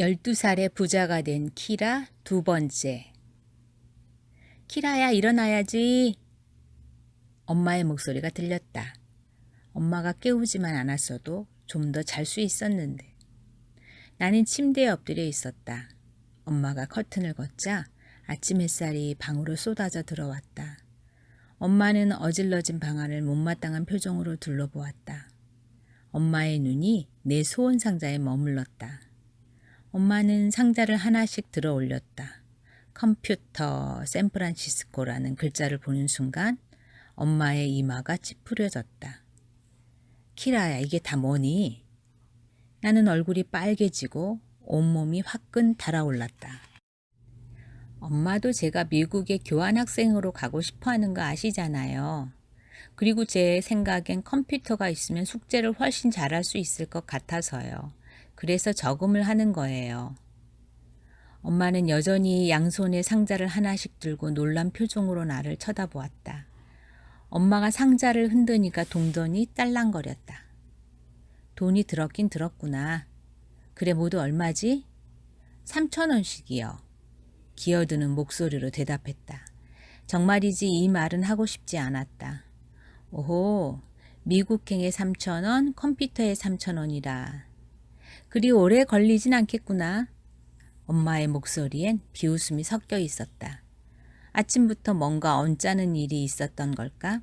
12살에 부자가 된 키라 두 번째. 키라야, 일어나야지. 엄마의 목소리가 들렸다. 엄마가 깨우지만 않았어도 좀 더 잘 수 있었는데. 나는 침대에 엎드려 있었다. 엄마가 커튼을 걷자 아침 햇살이 방으로 쏟아져 들어왔다. 엄마는 어질러진 방안을 못마땅한 표정으로 둘러보았다. 엄마의 눈이 내 소원 상자에 머물렀다. 엄마는 상자를 하나씩 들어 올렸다. 컴퓨터 샌프란시스코라는 글자를 보는 순간 엄마의 이마가 찌푸려졌다. 키라야, 이게 다 뭐니? 나는 얼굴이 빨개지고 온몸이 화끈 달아올랐다. 엄마도 제가 미국에 교환학생으로 가고 싶어 하는 거 아시잖아요. 그리고 제 생각엔 컴퓨터가 있으면 숙제를 훨씬 잘할 수 있을 것 같아서요. 그래서 저금을 하는 거예요. 엄마는 여전히 양손에 상자를 하나씩 들고 놀란 표정으로 나를 쳐다보았다. 엄마가 상자를 흔드니까 동전이 딸랑거렸다. 돈이 들었긴 들었구나. 그래 모두 얼마지? 3천 원씩이요. 기어드는 목소리로 대답했다. 정말이지 이 말은 하고 싶지 않았다. 오호, 미국행에 3천 원, 컴퓨터에 3천 원이라. 그리 오래 걸리진 않겠구나. 엄마의 목소리엔 비웃음이 섞여 있었다. 아침부터 뭔가 언짢은 일이 있었던 걸까?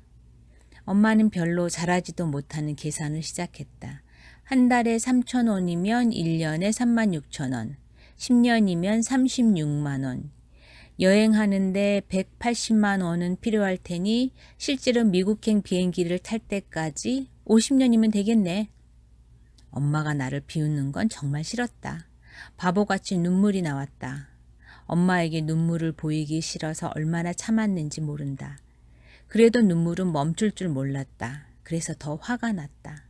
엄마는 별로 잘하지도 못하는 계산을 시작했다. 한 달에 3천 원이면 1년에 3만 6천 원, 10년이면 36만 원. 여행하는데 180만 원은 필요할 테니 실제로 미국행 비행기를 탈 때까지 50년이면 되겠네. 엄마가 나를 비웃는 건 정말 싫었다. 바보같이 눈물이 나왔다. 엄마에게 눈물을 보이기 싫어서 얼마나 참았는지 모른다. 그래도 눈물은 멈출 줄 몰랐다. 그래서 더 화가 났다.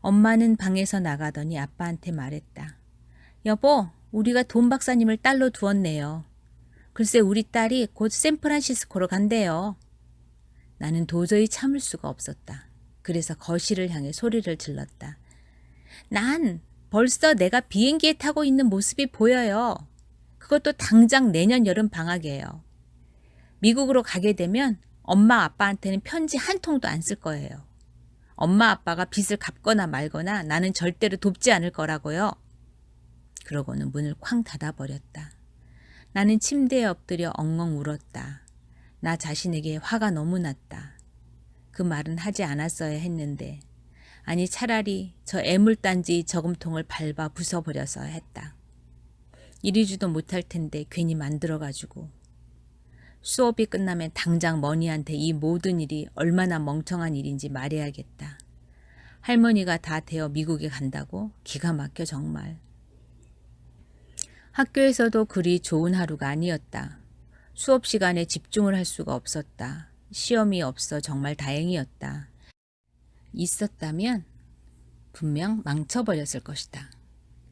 엄마는 방에서 나가더니 아빠한테 말했다. 여보, 우리가 돈 박사님을 딸로 두었네요. 글쎄 우리 딸이 곧 샌프란시스코로 간대요. 나는 도저히 참을 수가 없었다. 그래서 거실을 향해 소리를 질렀다. 난 벌써 내가 비행기에 타고 있는 모습이 보여요. 그것도 당장 내년 여름 방학이에요. 미국으로 가게 되면 엄마 아빠한테는 편지 한 통도 안 쓸 거예요. 엄마 아빠가 빚을 갚거나 말거나 나는 절대로 돕지 않을 거라고요. 그러고는 문을 쾅 닫아버렸다. 나는 침대에 엎드려 엉엉 울었다. 나 자신에게 화가 너무 났다. 그 말은 하지 않았어야 했는데, 아니 차라리 저 애물단지 저금통을 밟아 부숴버려서 했다. 이리지도 못할 텐데 괜히 만들어가지고. 수업이 끝나면 당장 머니한테 이 모든 일이 얼마나 멍청한 일인지 말해야겠다. 할머니가 다 되어 미국에 간다고? 기가 막혀 정말. 학교에서도 그리 좋은 하루가 아니었다. 수업 시간에 집중을 할 수가 없었다. 시험이 없어 정말 다행이었다. 있었다면 분명 망쳐버렸을 것이다.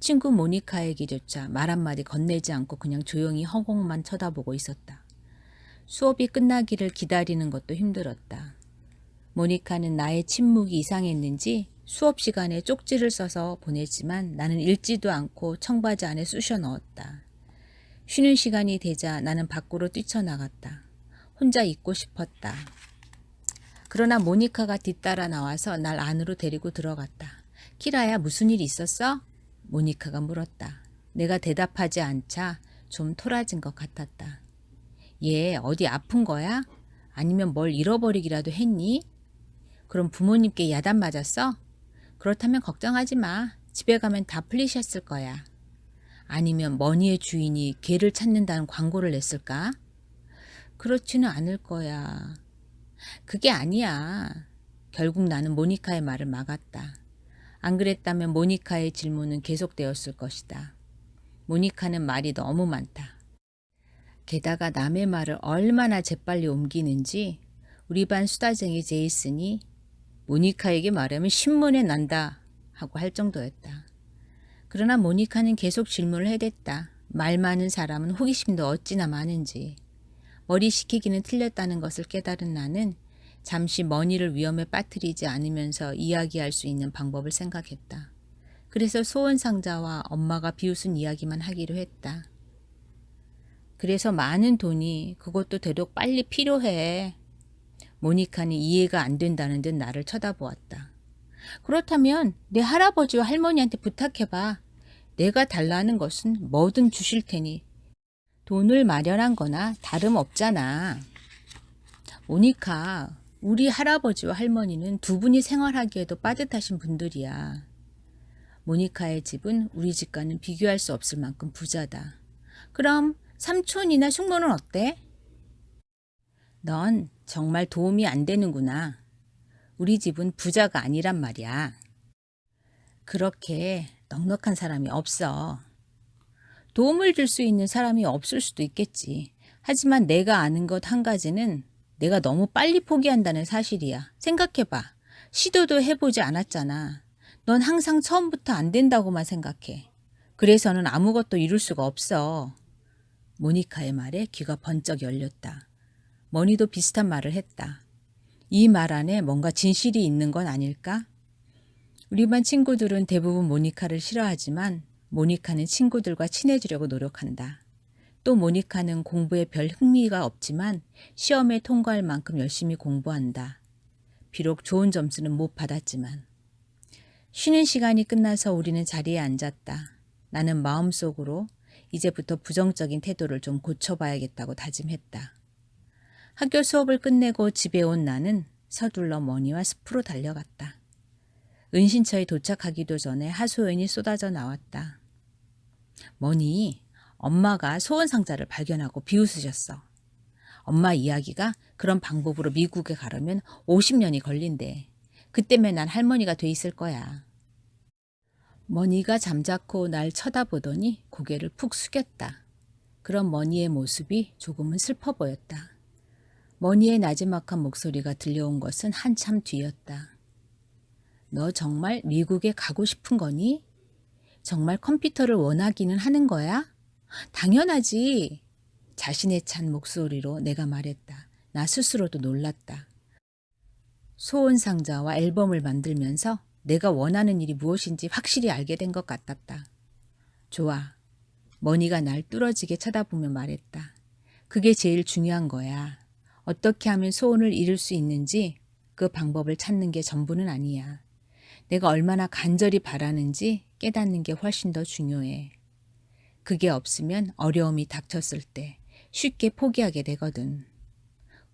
친구 모니카에게조차 말 한마디 건네지 않고 그냥 조용히 허공만 쳐다보고 있었다. 수업이 끝나기를 기다리는 것도 힘들었다. 모니카는 나의 침묵이 이상했는지 수업 시간에 쪽지를 써서 보냈지만 나는 읽지도 않고 청바지 안에 쑤셔 넣었다. 쉬는 시간이 되자 나는 밖으로 뛰쳐나갔다. 혼자 있고 싶었다. 그러나 모니카가 뒤따라 나와서 날 안으로 데리고 들어갔다. 키라야 무슨 일 있었어? 모니카가 물었다. 내가 대답하지 않자 좀 토라진 것 같았다. 얘 어디 아픈 거야? 아니면 뭘 잃어버리기라도 했니? 그럼 부모님께 야단 맞았어? 그렇다면 걱정하지 마. 집에 가면 다 풀리셨을 거야. 아니면 머니의 주인이 개를 찾는다는 광고를 냈을까? 그렇지는 않을 거야. 그게 아니야. 결국 나는 모니카의 말을 막았다. 안 그랬다면 모니카의 질문은 계속되었을 것이다. 모니카는 말이 너무 많다. 게다가 남의 말을 얼마나 재빨리 옮기는지 우리 반 수다쟁이 제이슨이 모니카에게 말하면 신문에 난다 하고 할 정도였다. 그러나 모니카는 계속 질문을 해댔다. 말 많은 사람은 호기심도 어찌나 많은지. 머리 식히기는 틀렸다는 것을 깨달은 나는 잠시 머니를 위험에 빠뜨리지 않으면서 이야기할 수 있는 방법을 생각했다. 그래서 소원 상자와 엄마가 비웃은 이야기만 하기로 했다. 그래서 많은 돈이 그것도 되도록 빨리 필요해. 모니카는 이해가 안 된다는 듯 나를 쳐다보았다. 그렇다면 내 할아버지와 할머니한테 부탁해봐. 내가 달라는 것은 뭐든 주실 테니 돈을 마련한 거나 다름없잖아. 모니카, 우리 할아버지와 할머니는 두 분이 생활하기에도 빠듯하신 분들이야. 모니카의 집은 우리 집과는 비교할 수 없을 만큼 부자다. 그럼 삼촌이나 숙모는 어때? 넌 정말 도움이 안 되는구나. 우리 집은 부자가 아니란 말이야. 그렇게 넉넉한 사람이 없어. 도움을 줄 수 있는 사람이 없을 수도 있겠지. 하지만 내가 아는 것 한 가지는 내가 너무 빨리 포기한다는 사실이야. 생각해봐. 시도도 해보지 않았잖아. 넌 항상 처음부터 안 된다고만 생각해. 그래서는 아무것도 이룰 수가 없어. 모니카의 말에 귀가 번쩍 열렸다. 머니도 비슷한 말을 했다. 이 말 안에 뭔가 진실이 있는 건 아닐까? 우리 반 친구들은 대부분 모니카를 싫어하지만 모니카는 친구들과 친해지려고 노력한다. 또 모니카는 공부에 별 흥미가 없지만 시험에 통과할 만큼 열심히 공부한다. 비록 좋은 점수는 못 받았지만. 쉬는 시간이 끝나서 우리는 자리에 앉았다. 나는 마음속으로 이제부터 부정적인 태도를 좀 고쳐봐야겠다고 다짐했다. 학교 수업을 끝내고 집에 온 나는 서둘러 머니와 숲으로 달려갔다. 은신처에 도착하기도 전에 하소연이 쏟아져 나왔다. 머니, 엄마가 소원 상자를 발견하고 비웃으셨어. 엄마 이야기가 그런 방법으로 미국에 가려면 50년이 걸린대. 그때면 난 할머니가 돼 있을 거야. 머니가 잠자코 날 쳐다보더니 고개를 푹 숙였다. 그런 머니의 모습이 조금은 슬퍼 보였다. 머니의 나지막한 목소리가 들려온 것은 한참 뒤였다. 너 정말 미국에 가고 싶은 거니? 정말 컴퓨터를 원하기는 하는 거야? 당연하지. 자신의 찬 목소리로 내가 말했다. 나 스스로도 놀랐다. 소원 상자와 앨범을 만들면서 내가 원하는 일이 무엇인지 확실히 알게 된 것 같았다. 좋아. 머니가 날 뚫어지게 쳐다보며 말했다. 그게 제일 중요한 거야. 어떻게 하면 소원을 이룰 수 있는지 그 방법을 찾는 게 전부는 아니야. 내가 얼마나 간절히 바라는지 깨닫는 게 훨씬 더 중요해. 그게 없으면 어려움이 닥쳤을 때 쉽게 포기하게 되거든.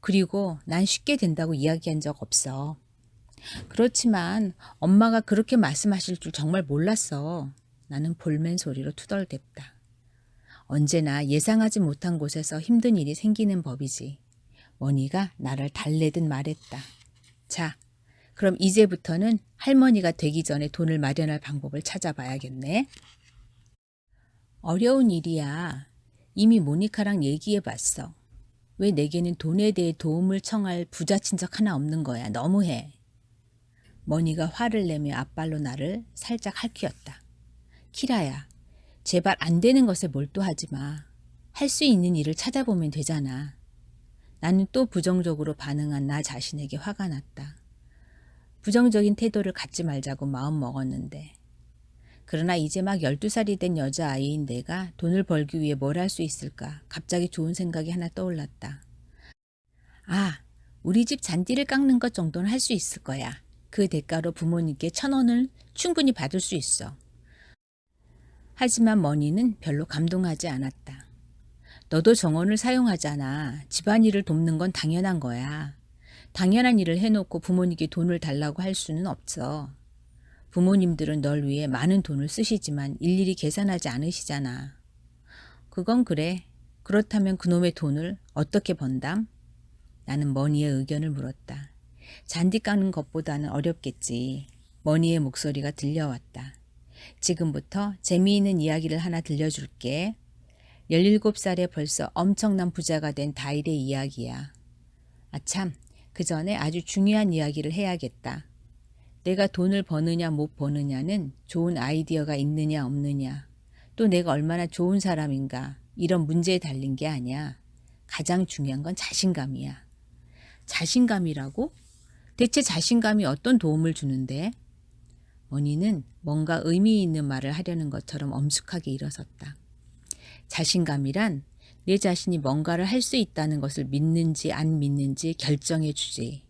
그리고 난 쉽게 된다고 이야기한 적 없어. 그렇지만 엄마가 그렇게 말씀하실 줄 정말 몰랐어. 나는 볼멘 소리로 투덜댔다. 언제나 예상하지 못한 곳에서 힘든 일이 생기는 법이지. 머니가 나를 달래듯 말했다. 자, 그럼 이제부터는 할머니가 되기 전에 돈을 마련할 방법을 찾아봐야겠네. 어려운 일이야. 이미 모니카랑 얘기해 봤어. 왜 내게는 돈에 대해 도움을 청할 부자 친척 하나 없는 거야. 너무해. 머니가 화를 내며 앞발로 나를 살짝 할퀴었다. 키라야, 제발 안 되는 것에 몰두하지 마. 할 수 있는 일을 찾아보면 되잖아. 나는 또 부정적으로 반응한 나 자신에게 화가 났다. 부정적인 태도를 갖지 말자고 마음 먹었는데. 그러나 이제 막 12살이 된 여자아이인 내가 돈을 벌기 위해 뭘 할 수 있을까 갑자기 좋은 생각이 하나 떠올랐다. 아, 우리 집 잔디를 깎는 것 정도는 할 수 있을 거야. 그 대가로 부모님께 천 원을 충분히 받을 수 있어. 하지만 머니는 별로 감동하지 않았다. 너도 정원을 사용하잖아. 집안일을 돕는 건 당연한 거야. 당연한 일을 해놓고 부모님께 돈을 달라고 할 수는 없어. 부모님들은 널 위해 많은 돈을 쓰시지만 일일이 계산하지 않으시잖아. 그건 그래. 그렇다면 그놈의 돈을 어떻게 번담? 나는 머니의 의견을 물었다. 잔디 깎는 것보다는 어렵겠지. 머니의 목소리가 들려왔다. 지금부터 재미있는 이야기를 하나 들려줄게. 17살에 벌써 엄청난 부자가 된 다일의 이야기야. 아참, 그 전에 아주 중요한 이야기를 해야겠다. 내가 돈을 버느냐 못 버느냐는 좋은 아이디어가 있느냐 없느냐, 또 내가 얼마나 좋은 사람인가 이런 문제에 달린 게 아니야. 가장 중요한 건 자신감이야. 자신감이라고? 대체 자신감이 어떤 도움을 주는데? 머니는 뭔가 의미 있는 말을 하려는 것처럼 엄숙하게 일어섰다. 자신감이란 내 자신이 뭔가를 할 수 있다는 것을 믿는지 안 믿는지 결정해 주지.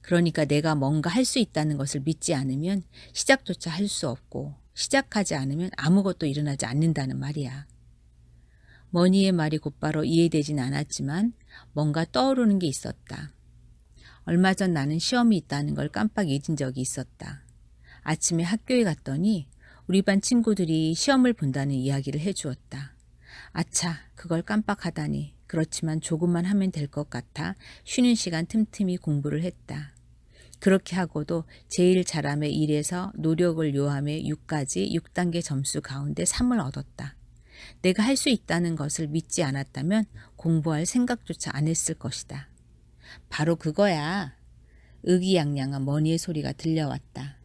그러니까 내가 뭔가 할 수 있다는 것을 믿지 않으면 시작조차 할 수 없고 시작하지 않으면 아무것도 일어나지 않는다는 말이야. 머니의 말이 곧바로 이해되진 않았지만 뭔가 떠오르는 게 있었다. 얼마 전 나는 시험이 있다는 걸 깜빡 잊은 적이 있었다. 아침에 학교에 갔더니 우리 반 친구들이 시험을 본다는 이야기를 해주었다. 아차, 그걸 깜빡하다니. 그렇지만 조금만 하면 될 것 같아 쉬는 시간 틈틈이 공부를 했다. 그렇게 하고도 제일 잘함의 1에서 노력을 요함의 6까지 6단계 점수 가운데 3을 얻었다. 내가 할 수 있다는 것을 믿지 않았다면 공부할 생각조차 안 했을 것이다. 바로 그거야. 의기양양한 머니의 소리가 들려왔다.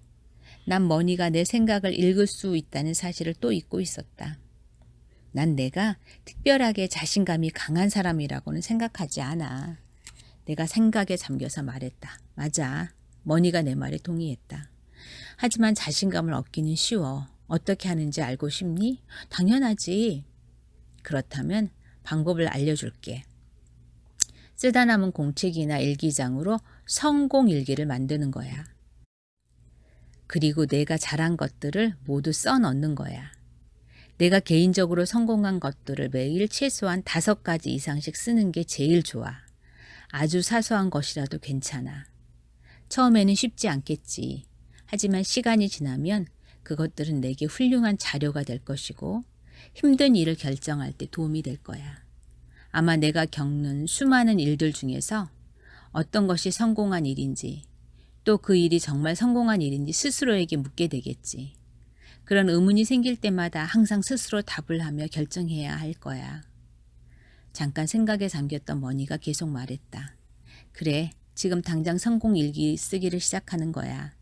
난 머니가 내 생각을 읽을 수 있다는 사실을 또 잊고 있었다. 난 내가 특별하게 자신감이 강한 사람이라고는 생각하지 않아. 내가 생각에 잠겨서 말했다. 맞아. 머니가 내 말에 동의했다. 하지만 자신감을 얻기는 쉬워. 어떻게 하는지 알고 싶니? 당연하지. 그렇다면 방법을 알려줄게. 쓰다 남은 공책이나 일기장으로 성공 일기를 만드는 거야. 그리고 내가 잘한 것들을 모두 써 넣는 거야. 내가 개인적으로 성공한 것들을 매일 최소한 다섯 가지 이상씩 쓰는 게 제일 좋아. 아주 사소한 것이라도 괜찮아. 처음에는 쉽지 않겠지. 하지만 시간이 지나면 그것들은 내게 훌륭한 자료가 될 것이고 힘든 일을 결정할 때 도움이 될 거야. 아마 내가 겪는 수많은 일들 중에서 어떤 것이 성공한 일인지 또 그 일이 정말 성공한 일인지 스스로에게 묻게 되겠지. 그런 의문이 생길 때마다 항상 스스로 답을 하며 결정해야 할 거야. 잠깐 생각에 잠겼던 머니가 계속 말했다. 그래, 지금 당장 성공 일기 쓰기를 시작하는 거야.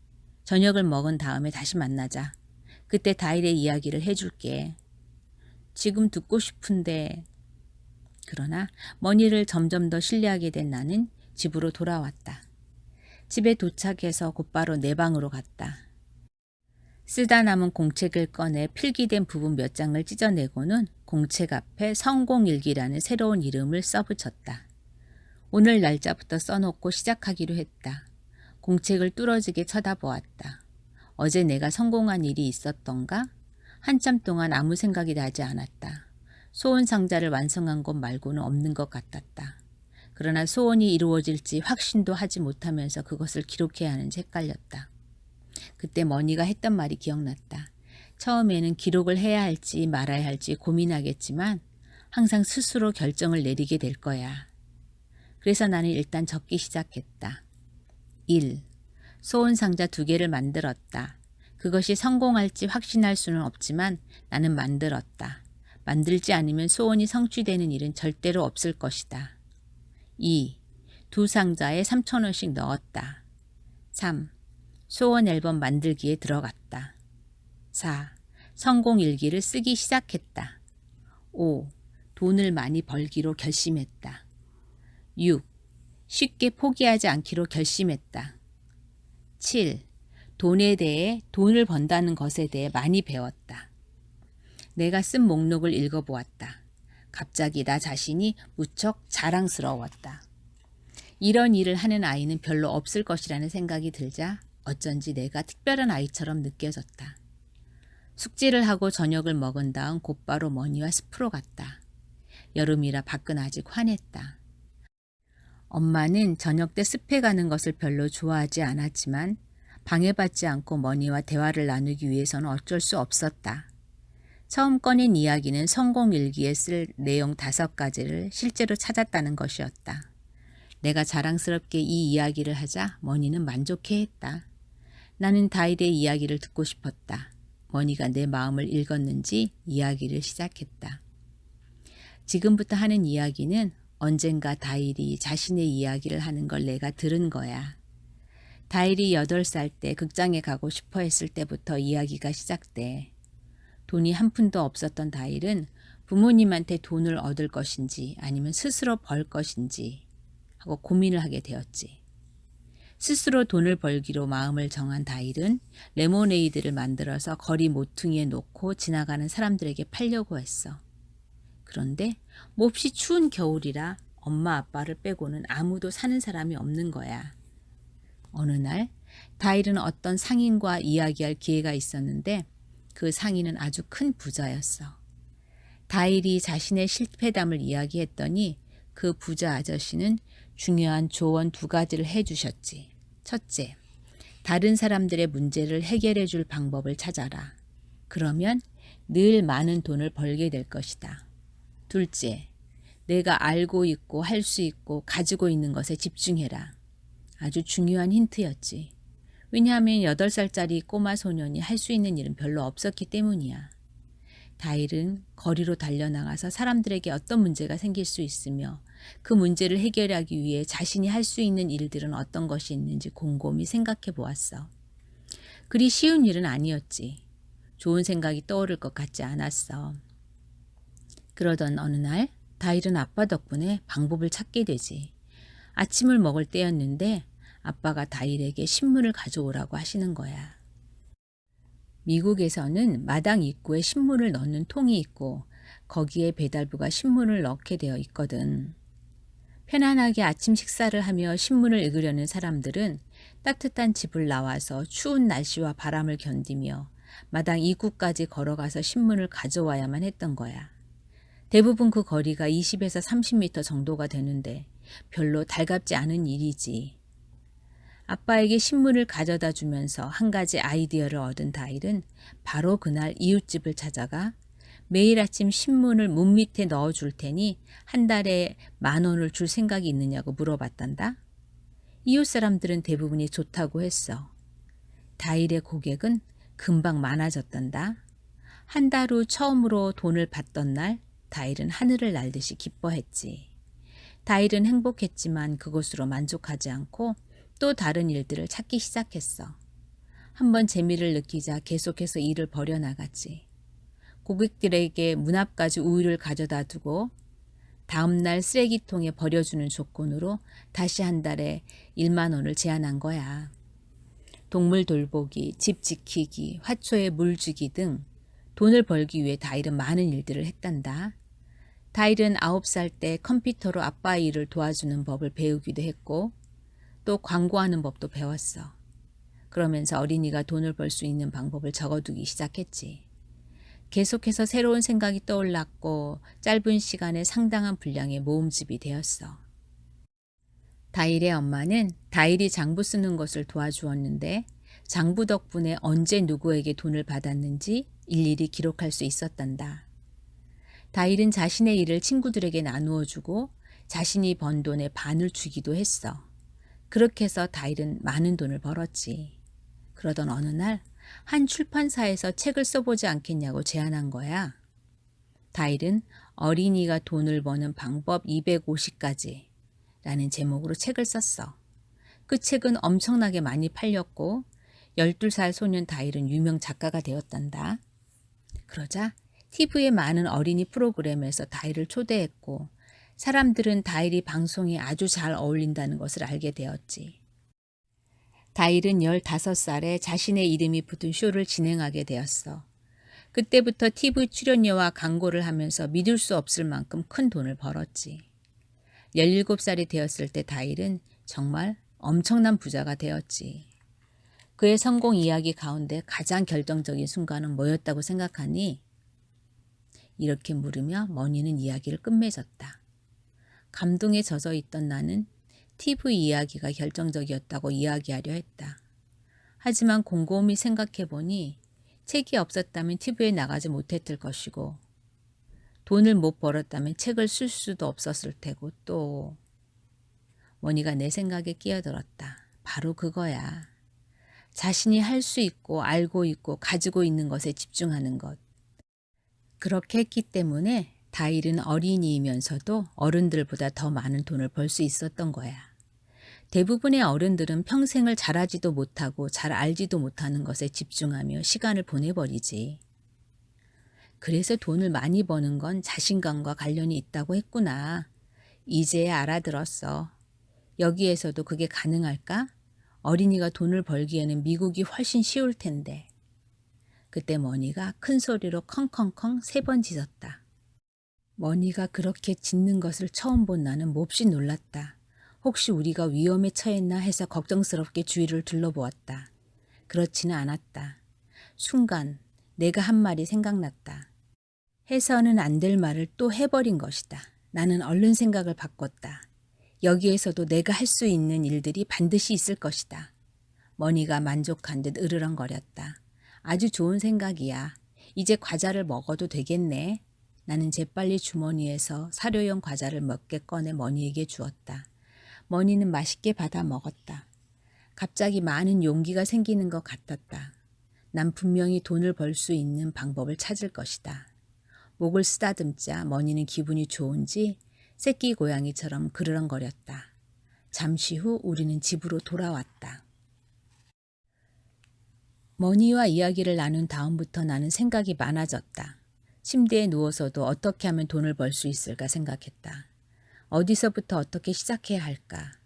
저녁을 먹은 다음에 다시 만나자. 그때 다일의 이야기를 해줄게. 지금 듣고 싶은데. 그러나 머니를 점점 더 신뢰하게 된 나는 집으로 돌아왔다. 집에 도착해서 곧바로 내 방으로 갔다. 쓰다 남은 공책을 꺼내 필기된 부분 몇 장을 찢어내고는 공책 앞에 성공일기라는 새로운 이름을 써붙였다. 오늘 날짜부터 써놓고 시작하기로 했다. 공책을 뚫어지게 쳐다보았다. 어제 내가 성공한 일이 있었던가? 한참 동안 아무 생각이 나지 않았다. 소원 상자를 완성한 것 말고는 없는 것 같았다. 그러나 소원이 이루어질지 확신도 하지 못하면서 그것을 기록해야 하는지 헷갈렸다. 그때 머니가 했던 말이 기억났다. 처음에는 기록을 해야 할지 말아야 할지 고민하겠지만 항상 스스로 결정을 내리게 될 거야. 그래서 나는 일단 적기 시작했다. 1. 소원 상자 두 개를 만들었다. 그것이 성공할지 확신할 수는 없지만 나는 만들었다. 만들지 않으면 소원이 성취되는 일은 절대로 없을 것이다. 2. 두 상자에 3천원씩 넣었다. 3. 소원 앨범 만들기에 들어갔다. 4. 성공 일기를 쓰기 시작했다. 5. 돈을 많이 벌기로 결심했다. 6. 쉽게 포기하지 않기로 결심했다. 7. 돈에 대해 돈을 번다는 것에 대해 많이 배웠다. 내가 쓴 목록을 읽어보았다. 갑자기 나 자신이 무척 자랑스러웠다. 이런 일을 하는 아이는 별로 없을 것이라는 생각이 들자 어쩐지 내가 특별한 아이처럼 느껴졌다. 숙제를 하고 저녁을 먹은 다음 곧바로 머니와 숲으로 갔다. 여름이라 밖은 아직 환했다. 엄마는 저녁 때 숲에 가는 것을 별로 좋아하지 않았지만 방해받지 않고 머니와 대화를 나누기 위해서는 어쩔 수 없었다. 처음 꺼낸 이야기는 성공일기에 쓸 내용 다섯 가지를 실제로 찾았다는 것이었다. 내가 자랑스럽게 이 이야기를 하자 머니는 만족해 했다. 나는 다일의 이야기를 듣고 싶었다. 머니가 내 마음을 읽었는지 이야기를 시작했다. 지금부터 하는 이야기는 언젠가 다일이 자신의 이야기를 하는 걸 내가 들은 거야. 다일이 8살 때 극장에 가고 싶어 했을 때부터 이야기가 시작돼. 돈이 한 푼도 없었던 다일은 부모님한테 돈을 얻을 것인지 아니면 스스로 벌 것인지 하고 고민을 하게 되었지. 스스로 돈을 벌기로 마음을 정한 다일은 레모네이드를 만들어서 거리 모퉁이에 놓고 지나가는 사람들에게 팔려고 했어. 그런데 몹시 추운 겨울이라 엄마 아빠를 빼고는 아무도 사는 사람이 없는 거야. 어느 날 다일은 어떤 상인과 이야기할 기회가 있었는데 그 상인은 아주 큰 부자였어. 다일이 자신의 실패담을 이야기했더니 그 부자 아저씨는 중요한 조언 두 가지를 해주셨지. 첫째, 다른 사람들의 문제를 해결해 줄 방법을 찾아라. 그러면 늘 많은 돈을 벌게 될 것이다. 둘째, 내가 알고 있고 할 수 있고 가지고 있는 것에 집중해라. 아주 중요한 힌트였지. 왜냐하면 8살짜리 꼬마 소년이 할 수 있는 일은 별로 없었기 때문이야. 다일은 거리로 달려나가서 사람들에게 어떤 문제가 생길 수 있으며 그 문제를 해결하기 위해 자신이 할 수 있는 일들은 어떤 것이 있는지 곰곰이 생각해 보았어. 그리 쉬운 일은 아니었지. 좋은 생각이 떠오를 것 같지 않았어. 그러던 어느 날 다일은 아빠 덕분에 방법을 찾게 되지. 아침을 먹을 때였는데 아빠가 다일에게 신문을 가져오라고 하시는 거야. 미국에서는 마당 입구에 신문을 넣는 통이 있고 거기에 배달부가 신문을 넣게 되어 있거든. 편안하게 아침 식사를 하며 신문을 읽으려는 사람들은 따뜻한 집을 나와서 추운 날씨와 바람을 견디며 마당 입구까지 걸어가서 신문을 가져와야만 했던 거야. 대부분 그 거리가 20에서 30m 정도가 되는데 별로 달갑지 않은 일이지. 아빠에게 신문을 가져다 주면서 한 가지 아이디어를 얻은 다일은 바로 그날 이웃집을 찾아가 매일 아침 신문을 문 밑에 넣어 줄 테니 한 달에 만 원을 줄 생각이 있느냐고 물어봤단다. 이웃 사람들은 대부분이 좋다고 했어. 다일의 고객은 금방 많아졌단다. 한 달 후 처음으로 돈을 받던 날 다일은 하늘을 날듯이 기뻐했지. 다일은 행복했지만 그것으로 만족하지 않고 또 다른 일들을 찾기 시작했어. 한번 재미를 느끼자 계속해서 일을 벌여나갔지. 고객들에게 문 앞까지 우유를 가져다 두고 다음날 쓰레기통에 버려주는 조건으로 다시 한 달에 1만 원을 제안한 거야. 동물 돌보기, 집 지키기, 화초에 물 주기 등 돈을 벌기 위해 다일은 많은 일들을 했단다. 다일은 9살 때 컴퓨터로 아빠 일을 도와주는 법을 배우기도 했고 또 광고하는 법도 배웠어. 그러면서 어린이가 돈을 벌 수 있는 방법을 적어두기 시작했지. 계속해서 새로운 생각이 떠올랐고 짧은 시간에 상당한 분량의 모음집이 되었어. 다일의 엄마는 다일이 장부 쓰는 것을 도와주었는데 장부 덕분에 언제 누구에게 돈을 받았는지 일일이 기록할 수 있었단다. 다일은 자신의 일을 친구들에게 나누어 주고 자신이 번 돈의 반을 주기도 했어. 그렇게 해서 다일은 많은 돈을 벌었지. 그러던 어느 날 한 출판사에서 책을 써보지 않겠냐고 제안한 거야. 다일은 어린이가 돈을 버는 방법 250가지 라는 제목으로 책을 썼어. 그 책은 엄청나게 많이 팔렸고 12살 소년 다일은 유명 작가가 되었단다. 그러자 TV의 많은 어린이 프로그램에서 다일을 초대했고 사람들은 다일이 방송에 아주 잘 어울린다는 것을 알게 되었지. 다일은 15살에 자신의 이름이 붙은 쇼를 진행하게 되었어. 그때부터 TV 출연료와 광고를 하면서 믿을 수 없을 만큼 큰 돈을 벌었지. 17살이 되었을 때 다일은 정말 엄청난 부자가 되었지. 그의 성공 이야기 가운데 가장 결정적인 순간은 뭐였다고 생각하니? 이렇게 물으며 머니는 이야기를 끝맺었다. 감동에 젖어 있던 나는 TV 이야기가 결정적이었다고 이야기하려 했다. 하지만 곰곰이 생각해 보니 책이 없었다면 TV에 나가지 못했을 것이고 돈을 못 벌었다면 책을 쓸 수도 없었을 테고 또 원희가 내 생각에 끼어들었다. 바로 그거야. 자신이 할 수 있고 알고 있고 가지고 있는 것에 집중하는 것. 그렇게 했기 때문에 다일은 어린이이면서도 어른들보다 더 많은 돈을 벌 수 있었던 거야. 대부분의 어른들은 평생을 잘하지도 못하고 잘 알지도 못하는 것에 집중하며 시간을 보내버리지. 그래서 돈을 많이 버는 건 자신감과 관련이 있다고 했구나. 이제야 알아들었어. 여기에서도 그게 가능할까? 어린이가 돈을 벌기에는 미국이 훨씬 쉬울 텐데. 그때 머니가 큰 소리로 컹컹컹 세 번 짖었다. 머니가 그렇게 짖는 것을 처음 본 나는 몹시 놀랐다. 혹시 우리가 위험에 처했나 해서 걱정스럽게 주위를 둘러보았다. 그렇지는 않았다. 순간 내가 한 말이 생각났다. 해서는 안 될 말을 또 해버린 것이다. 나는 얼른 생각을 바꿨다. 여기에서도 내가 할 수 있는 일들이 반드시 있을 것이다. 머니가 만족한 듯 으르렁거렸다. 아주 좋은 생각이야. 이제 과자를 먹어도 되겠네. 나는 재빨리 주머니에서 사료용 과자를 몇 개 꺼내 머니에게 주었다. 머니는 맛있게 받아 먹었다. 갑자기 많은 용기가 생기는 것 같았다. 난 분명히 돈을 벌 수 있는 방법을 찾을 것이다. 목을 쓰다듬자 머니는 기분이 좋은지 새끼 고양이처럼 그르렁거렸다. 잠시 후 우리는 집으로 돌아왔다. 머니와 이야기를 나눈 다음부터 나는 생각이 많아졌다. 침대에 누워서도 어떻게 하면 돈을 벌 수 있을까 생각했다. 어디서부터 어떻게 시작해야 할까?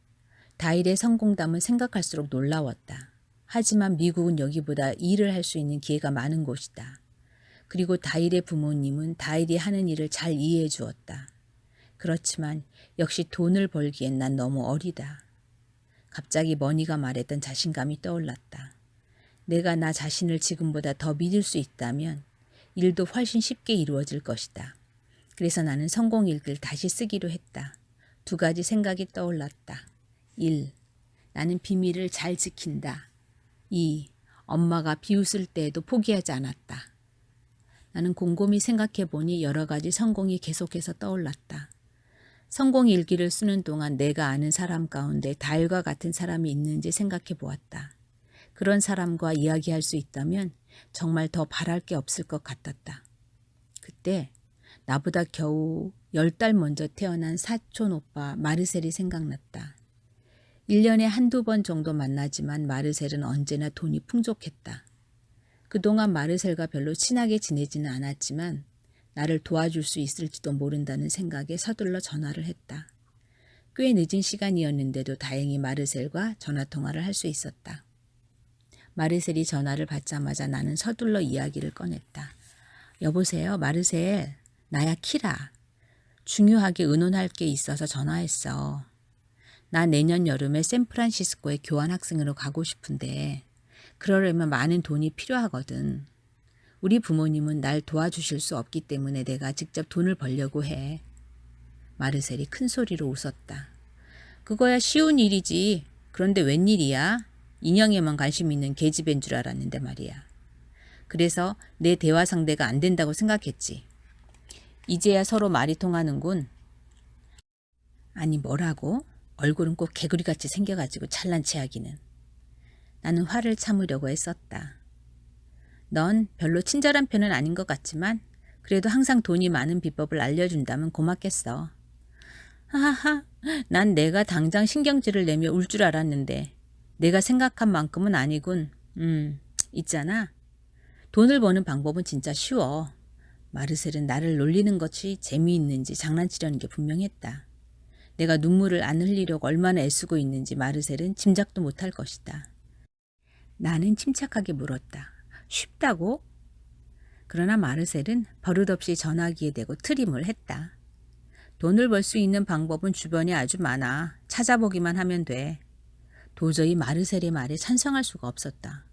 다일의 성공담은 생각할수록 놀라웠다. 하지만 미국은 여기보다 일을 할 수 있는 기회가 많은 곳이다. 그리고 다일의 부모님은 다일이 하는 일을 잘 이해해 주었다. 그렇지만 역시 돈을 벌기엔 난 너무 어리다. 갑자기 머니가 말했던 자신감이 떠올랐다. 내가 나 자신을 지금보다 더 믿을 수 있다면 일도 훨씬 쉽게 이루어질 것이다. 그래서 나는 성공일기를 다시 쓰기로 했다. 두 가지 생각이 떠올랐다. 1. 나는 비밀을 잘 지킨다. 2. 엄마가 비웃을 때에도 포기하지 않았다. 나는 곰곰이 생각해 보니 여러 가지 성공이 계속해서 떠올랐다. 성공 일기를 쓰는 동안 내가 아는 사람 가운데 다일과 같은 사람이 있는지 생각해 보았다. 그런 사람과 이야기할 수 있다면 정말 더 바랄 게 없을 것 같았다. 그때 나보다 겨우 열 달 먼저 태어난 사촌 오빠 마르셀이 생각났다. 1년에 한두 번 정도 만나지만 마르셀은 언제나 돈이 풍족했다. 그동안 마르셀과 별로 친하게 지내지는 않았지만 나를 도와줄 수 있을지도 모른다는 생각에 서둘러 전화를 했다. 꽤 늦은 시간이었는데도 다행히 마르셀과 전화 통화를 할 수 있었다. 마르셀이 전화를 받자마자 나는 서둘러 이야기를 꺼냈다. 여보세요, 마르셀. 나야 키라. 중요하게 의논할 게 있어서 전화했어. 나 내년 여름에 샌프란시스코에 교환학생으로 가고 싶은데 그러려면 많은 돈이 필요하거든. 우리 부모님은 날 도와주실 수 없기 때문에 내가 직접 돈을 벌려고 해. 마르셀이 큰 소리로 웃었다. 그거야 쉬운 일이지. 그런데 웬일이야? 인형에만 관심 있는 계집애인 줄 알았는데 말이야. 그래서 내 대화 상대가 안 된다고 생각했지. 이제야 서로 말이 통하는군. 아니 뭐라고? 얼굴은 꼭 개구리같이 생겨가지고 잘난 체하기는. 나는 화를 참으려고 애썼다. 넌 별로 친절한 편은 아닌 것 같지만 그래도 항상 돈이 많은 비법을 알려준다면 고맙겠어. 하하하, 난 내가 당장 신경질을 내며 울 줄 알았는데 내가 생각한 만큼은 아니군. 음, 있잖아. 돈을 버는 방법은 진짜 쉬워. 마르셀은 나를 놀리는 것이 재미있는지 장난치려는 게 분명했다. 내가 눈물을 안 흘리려고 얼마나 애쓰고 있는지 마르셀은 짐작도 못할 것이다. 나는 침착하게 물었다. 쉽다고? 그러나 마르셀은 버릇없이 전화기에 대고 트림을 했다. 돈을 벌 수 있는 방법은 주변에 아주 많아. 찾아보기만 하면 돼. 도저히 마르셀의 말에 찬성할 수가 없었다.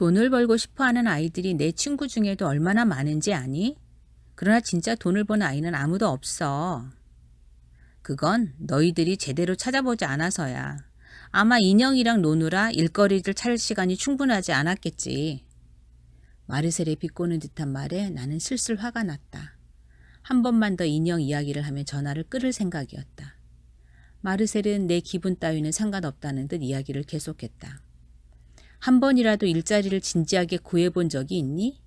돈을 벌고 싶어 하는 아이들이 내 친구 중에도 얼마나 많은지 아니? 그러나 진짜 돈을 버는 아이는 아무도 없어. 그건 너희들이 제대로 찾아보지 않아서야. 아마 인형이랑 노느라 일거리를 찾을 시간이 충분하지 않았겠지. 마르셀의 비꼬는 듯한 말에 나는 슬슬 화가 났다. 한 번만 더 인형 이야기를 하면 전화를 끊을 생각이었다. 마르셀은 내 기분 따위는 상관없다는 듯 이야기를 계속했다. 한 번이라도 일자리를 진지하게 구해본 적이 있니?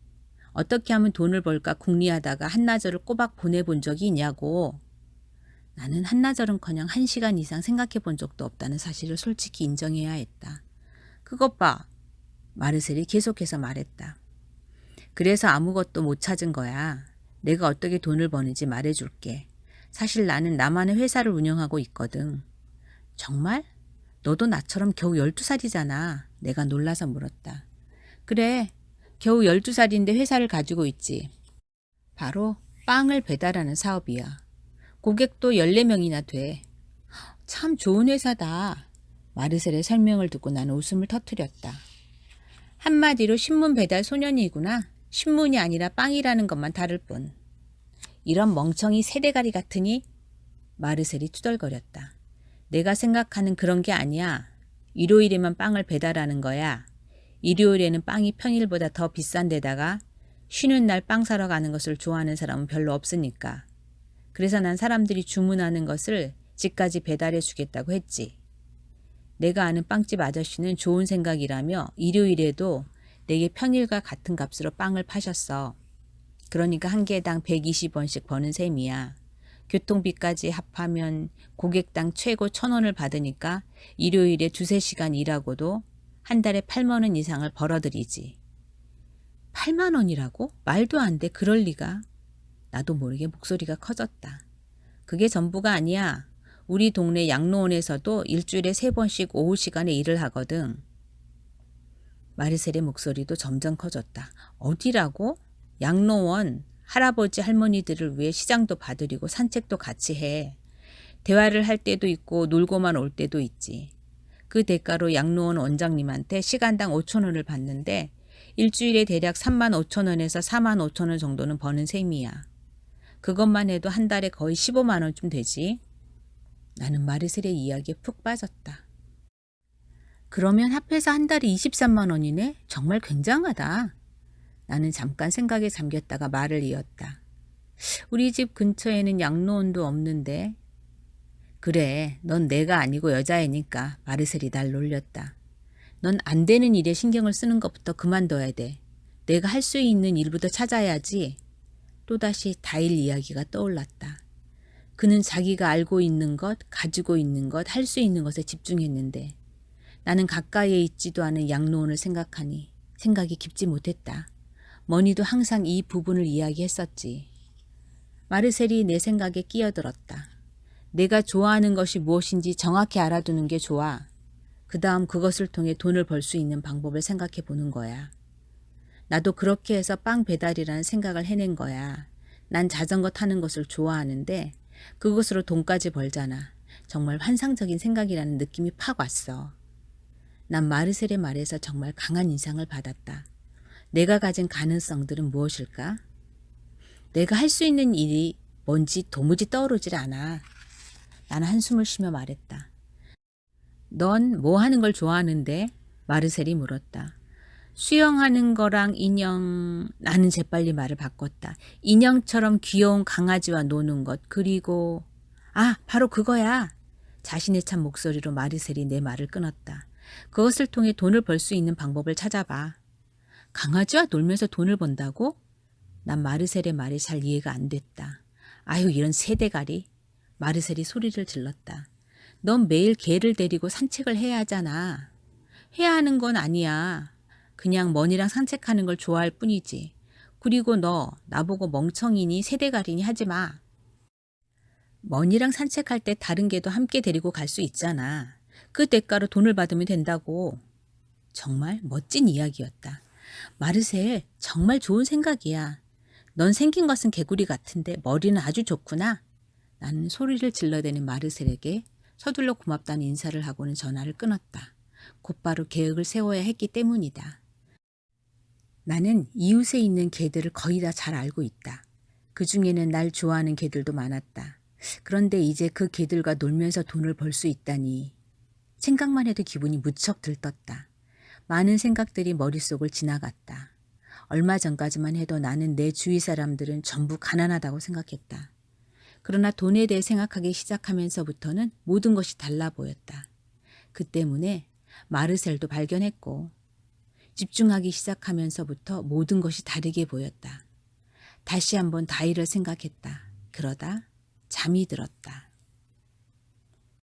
어떻게 하면 돈을 벌까 궁리하다가 한나절을 꼬박 보내본 적이 있냐고. 나는 한나절은커녕 한 시간 이상 생각해 본 적도 없다는 사실을 솔직히 인정해야 했다. 그것 봐. 마르셀이 계속해서 말했다. 그래서 아무것도 못 찾은 거야. 내가 어떻게 돈을 버는지 말해줄게. 사실 나는 나만의 회사를 운영하고 있거든. 정말? 너도 나처럼 겨우 12살이잖아. 내가 놀라서 물었다. 그래, 겨우 12살인데 회사를 가지고 있지. 바로 빵을 배달하는 사업이야. 고객도 14명이나 돼. 참 좋은 회사다. 마르셀의 설명을 듣고 나는 웃음을 터뜨렸다. 한마디로 신문 배달 소년이구나. 신문이 아니라 빵이라는 것만 다를 뿐. 이런 멍청이 세대가리 같으니 마르셀이 투덜거렸다. 내가 생각하는 그런 게 아니야. 일요일에만 빵을 배달하는 거야. 일요일에는 빵이 평일보다 더 비싼 데다가 쉬는 날 빵 사러 가는 것을 좋아하는 사람은 별로 없으니까. 그래서 난 사람들이 주문하는 것을 집까지 배달해 주겠다고 했지. 내가 아는 빵집 아저씨는 좋은 생각이라며 일요일에도 내게 평일과 같은 값으로 빵을 파셨어. 그러니까 한 개당 120원씩 버는 셈이야. 교통비까지 합하면 고객당 최고 1000원을 받으니까 일요일에 두세 시간 일하고도 한 달에 8만 원 이상을 벌어들이지. 8만 원이라고? 말도 안 돼. 그럴 리가. 나도 모르게 목소리가 커졌다. 그게 전부가 아니야. 우리 동네 양로원에서도 일주일에 세 번씩 오후 시간에 일을 하거든. 마르셀의 목소리도 점점 커졌다. 어디라고? 양로원. 할아버지 할머니들을 위해 시장도 봐드리고 산책도 같이 해. 대화를 할 때도 있고 놀고만 올 때도 있지. 그 대가로 양로원 원장님한테 시간당 5천 원을 받는데 일주일에 대략 3만 5천 원에서 4만 5천 원 정도는 버는 셈이야. 그것만 해도 한 달에 거의 15만 원쯤 되지. 나는 마르셀의 이야기에 푹 빠졌다. 그러면 합해서 한 달에 23만 원이네? 정말 굉장하다. 나는 잠깐 생각에 잠겼다가 말을 이었다. 우리 집 근처에는 양로원도 없는데. 그래, 넌 내가 아니고 여자애니까 마르셀이 날 놀렸다. 넌 안 되는 일에 신경을 쓰는 것부터 그만둬야 돼. 내가 할 수 있는 일부터 찾아야지. 또다시 다일 이야기가 떠올랐다. 그는 자기가 알고 있는 것, 가지고 있는 것, 할 수 있는 것에 집중했는데 나는 가까이에 있지도 않은 양로원을 생각하니 생각이 깊지 못했다. 머니도 항상 이 부분을 이야기했었지. 마르셀이 내 생각에 끼어들었다. 내가 좋아하는 것이 무엇인지 정확히 알아두는 게 좋아. 그 다음 그것을 통해 돈을 벌 수 있는 방법을 생각해 보는 거야. 나도 그렇게 해서 빵 배달이라는 생각을 해낸 거야. 난 자전거 타는 것을 좋아하는데 그것으로 돈까지 벌잖아. 정말 환상적인 생각이라는 느낌이 팍 왔어. 난 마르셀의 말에서 정말 강한 인상을 받았다. 내가 가진 가능성들은 무엇일까? 내가 할 수 있는 일이 뭔지 도무지 떠오르질 않아. 나는 한숨을 쉬며 말했다. 넌 뭐 하는 걸 좋아하는데? 마르셀이 물었다. 수영하는 거랑 인형, 나는 재빨리 말을 바꿨다. 인형처럼 귀여운 강아지와 노는 것, 그리고, 아, 바로 그거야. 자신의 참 목소리로 마르셀이 내 말을 끊었다. 그것을 통해 돈을 벌 수 있는 방법을 찾아봐. 강아지와 놀면서 돈을 번다고? 난 마르셀의 말이 잘 이해가 안 됐다. 아유, 이런 세대가리. 마르셀이 소리를 질렀다. 넌 매일 개를 데리고 산책을 해야 하잖아. 해야 하는 건 아니야. 그냥 머니랑 산책하는 걸 좋아할 뿐이지. 그리고 너 나보고 멍청이니 세대가리니 하지 마. 머니랑 산책할 때 다른 개도 함께 데리고 갈 수 있잖아. 그 대가로 돈을 받으면 된다고. 정말 멋진 이야기였다. 마르셀, 정말 좋은 생각이야. 넌 생긴 것은 개구리 같은데 머리는 아주 좋구나. 나는 소리를 질러대는 마르셀에게 서둘러 고맙다는 인사를 하고는 전화를 끊었다. 곧바로 계획을 세워야 했기 때문이다. 나는 이웃에 있는 개들을 거의 다 잘 알고 있다. 그 중에는 날 좋아하는 개들도 많았다. 그런데 이제 그 개들과 놀면서 돈을 벌 수 있다니. 생각만 해도 기분이 무척 들떴다. 많은 생각들이 머릿속을 지나갔다. 얼마 전까지만 해도 나는 내 주위 사람들은 전부 가난하다고 생각했다. 그러나 돈에 대해 생각하기 시작하면서부터는 모든 것이 달라 보였다. 그 때문에 마르셀도 발견했고 집중하기 시작하면서부터 모든 것이 다르게 보였다. 다시 한번 다이를 생각했다. 그러다 잠이 들었다.